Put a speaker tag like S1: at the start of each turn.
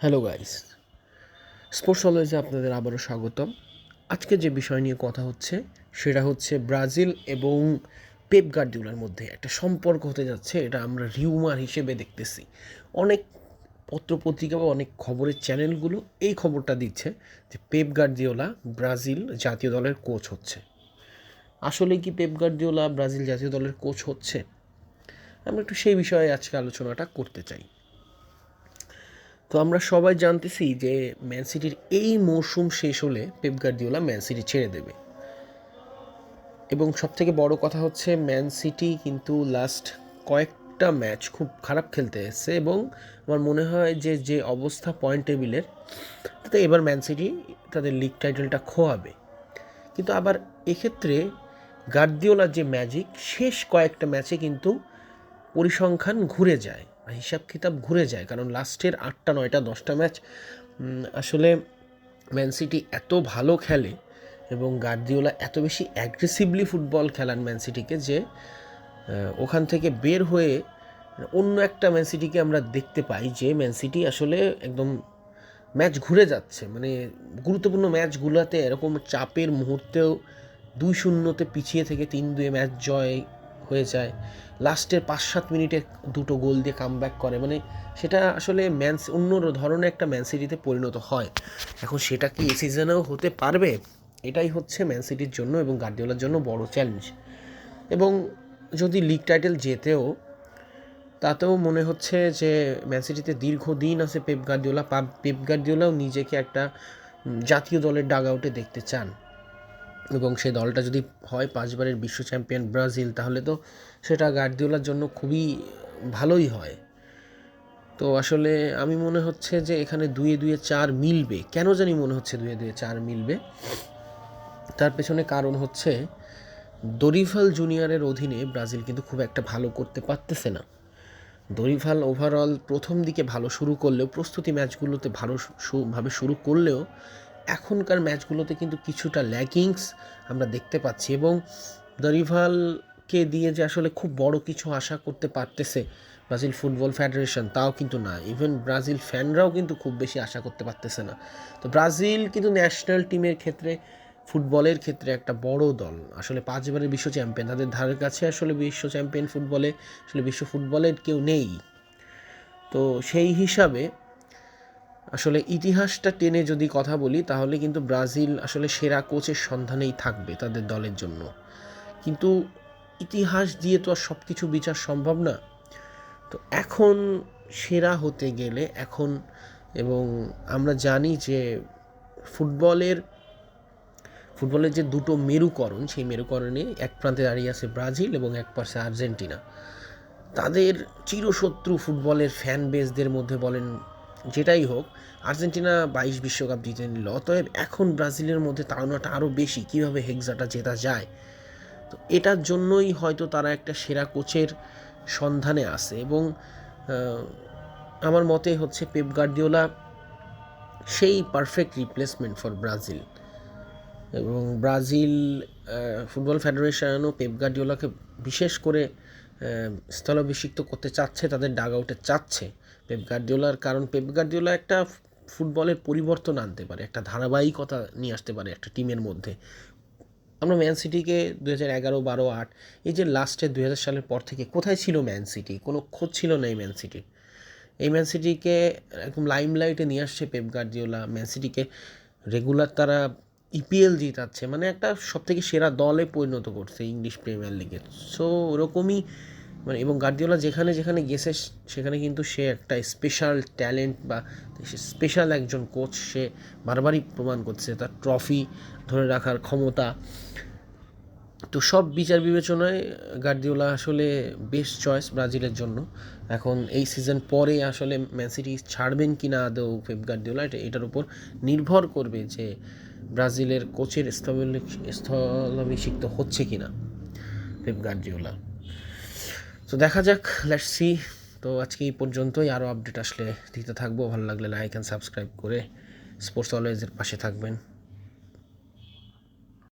S1: Hello guys sports অলওয়েজে আপনাদের আবারও স্বাগতম। আজকে যে বিষয় নিয়ে কথা হচ্ছে, সেটা হচ্ছে ব্রাজিল এবং পেপ গার্দিওলার মধ্যে একটা সম্পর্ক হতে যাচ্ছে, এটা আমরা রিউমার হিসেবে দেখতেছি। অনেক পত্রপত্রিকা বা অনেক খবরের চ্যানেলগুলো এই খবরটা দিচ্ছে যে পেপ গার্দিওলা ব্রাজিল জাতীয় দলের কোচ হচ্ছে। আসলে কি পেপ গার্দিওলা ব্রাজিল জাতীয় দলের কোচ হচ্ছে? আমরা একটু সেই বিষয়ে আজকে আলোচনাটা করতে চাই। তো আমরা সবাই জানতেছি যে ম্যান সিটির এই মৌসুম শেষ হলে পেপ গার্দিওলা ম্যান সিটি ছেড়ে দেবে। এবং সবথেকে বড় কথা হচ্ছে ম্যান সিটি কিন্তু লাস্ট কয়েকটা ম্যাচ খুব খারাপ খেলতে এসেছে এবং আমার মনে হয় যে যে অবস্থা পয়েন্ট টেবিলের তাতে এবার ম্যান সিটি তাদের লিগ টাইটেলটা খোয়াবে। কিন্তু আবার এক্ষেত্রে গার্দিওলার যে ম্যাজিক শেষ কয়েকটা ম্যাচে কিন্তু পরিসংখ্যান ঘুরে যায়। হিসাব কিতাব ঘুরে যায়, কারণ লাস্টের আটটা, নয়টা, দশটা ম্যাচ আসলে ম্যান সিটি এত ভালো খেলে এবং গার্দিওলা এত বেশি অ্যাগ্রেসিভলি ফুটবল খেলান ম্যান সিটিকে যে ওখান থেকে বের হয়ে অন্য একটা ম্যান সিটিকে আমরা দেখতে পাই যে ম্যান সিটি আসলে একদম ম্যাচ ঘুরে যাচ্ছে। মানে গুরুত্বপূর্ণ ম্যাচগুলোতে এরকম চাপের মুহূর্তেও দুই শূন্যতে পিছিয়ে থেকে তিন দুয়ে ম্যাচ জয় হয়ে যায়। লাস্টের পাঁচ সাত মিনিটে দুটো গোল দিয়ে কাম করে। মানে সেটা আসলে ম্যান অন্য ধরনের একটা ম্যান সিটিতে পরিণত হয়। এখন সেটা কি এ সিজনেও হতে পারবে? এটাই হচ্ছে ম্যান সিটির জন্য এবং গার্দিওলার জন্য বড় চ্যালেঞ্জ এবং যদি লিগ টাইটেল জেতেও, তাতেও মনে হচ্ছে যে ম্যান সিটিতে দীর্ঘদিন আছে পেপ গার্দিওলা। পেপ গার্দিওলাও নিজেকে একটা জাতীয় দলের ডাগ আউটে দেখতে চান। এবং সেই দলটা যদি হয় পাঁচবারের বিশ্ব চ্যাম্পিয়ন ব্রাজিল, তাহলে তো সেটা গার্দিওলার জন্য খুবই ভালোই হয়। তো আসলে আমি মনে হচ্ছে যে এখানে দুয়ে দুয়ে চার মিলবে। কেন জানি মনে হচ্ছে দুয়ে দুয়ে চার মিলবে? তার পেছনে কারণ হচ্ছে দরিফাল জুনিয়রের অধীনে ব্রাজিল কিন্তু খুব একটা ভালো করতে পারতেছে না। দরিফাল ওভারঅল প্রথম দিকে ভালো শুরু করলেও, প্রস্তুতি ম্যাচগুলোতে ভালো ভাবে শুরু করলেও এখনকার ম্যাচগুলোতে কিন্তু কিছুটা ল্যাকিংস আমরা দেখতে পাচ্ছি এবং দরিভালকে দিয়ে যে আসলে খুব বড় কিছু আশা করতে পারতেছে ব্রাজিল ফুটবল ফেডারেশন, তাও কিন্তু না। ইভেন ব্রাজিল ফ্যানরাও কিন্তু খুব বেশি আশা করতে পারতেছে না। তো ব্রাজিল কিন্তু ন্যাশনাল টিমের ক্ষেত্রে, ফুটবলের ক্ষেত্রে একটা বড় দল। আসলে পাঁচবারের বিশ্ব চ্যাম্পিয়ন, তাদের ধারের কাছে আসলে বিশ্ব চ্যাম্পিয়ন ফুটবলে, আসলে বিশ্ব ফুটবলের কেউ নেই। তো সেই হিসাবে আসলে ইতিহাসটা টেনে যদি কথা বলি, তাহলে কিন্তু ব্রাজিল আসলে সেরা কোচের সন্ধানেই থাকবে তাদের দলের জন্য। কিন্তু ইতিহাস দিয়ে তো আর সব কিছু বিচার সম্ভব না। তো এখন সেরা হতে গেলে এখন এবং আমরা জানি যে ফুটবলের ফুটবলের যে দুটো মেরুকরণ, সেই মেরুকরণে এক প্রান্তে দাঁড়িয়ে আছে ব্রাজিল এবং এক পাশে আর্জেন্টিনা। তাদের চিরশত্রু ফুটবলের ফ্যান বেসদের মধ্যে বলেন যেটাই হোক, আর্জেন্টিনা বাইশ বিশ্বকাপ জিতে নিল, অতএব এখন ব্রাজিলের মধ্যে তাড়নাটা আরও বেশি, কীভাবে হেক্সাটা জেতা যায়? তো এটার জন্যই হয়তো তারা একটা সেরা কোচের সন্ধানে আসে এবং আমার মতে হচ্ছে পেপ গার্দিওলা সেই পারফেক্ট রিপ্লেসমেন্ট ফর ব্রাজিল। এবং ব্রাজিল ফুটবল ফেডারেশনও পেপ গার্দিওলাকে বিশেষ করে স্থলাভিষিক্ত করতে চাচ্ছে, তাদের ডাগ আউটে চাচ্ছে। পেপ গার্দিওলার কারণ পেপ গার্দিওলা একটা ফুটবলের পরিবর্তন আনতে পারে, একটা ধারাবাহিকতা নিয়ে আসতে পারে একটা টিমের মধ্যে। আমরা ম্যান সিটিকে দু হাজার এগারো, বারো, আট, এই যে লাস্টে দু হাজার সালের পর থেকে কোথায় ছিল ম্যান সিটি কোনো খোঁজ ছিল না এই ম্যান সিটির এই ম্যান সিটিকে একদম লাইমলাইটে নিয়ে আসছে পেপ গার্দিওলা ম্যান সিটিকে রেগুলার তারা ইপিএল জিতাচ্ছে মানে একটা সবথেকে সেরা দলে পরিণত করছে ইংলিশ প্রিমিয়ার লিগে। সো ওরকমই মানে এবং গার্দিওলা যেখানে যেখানে গেছে, সেখানে কিন্তু সে একটা স্পেশাল ট্যালেন্ট বা স্পেশাল একজন কোচ সে বারবারই প্রমাণ করছে তার ট্রফি ধরে রাখার ক্ষমতা। তো সব বিচার বিবেচনায় গার্দিওলা আসলে বেস্ট চয়েস ব্রাজিলের জন্য। এখন এই সিজন পরে আসলে ম্যান সিটি ছাড়বেন কি না আদৌ পেপ গার্দিওলা এটা এটার উপর নির্ভর করবে যে ব্রাজিলের কোচের স্থলাভিষিক্ত হচ্ছে কি না? Pep Guardiola. তো দেখা যাক লেটস সি তো আজকে এই পর্যন্তই। আরও আপডেট আসলে দিতে থাকব। ভালো লাগলে লাইক অ্যান্ড সাবস্ক্রাইব করে স্পোর্টস অলওয়েজের পাশে থাকবেন।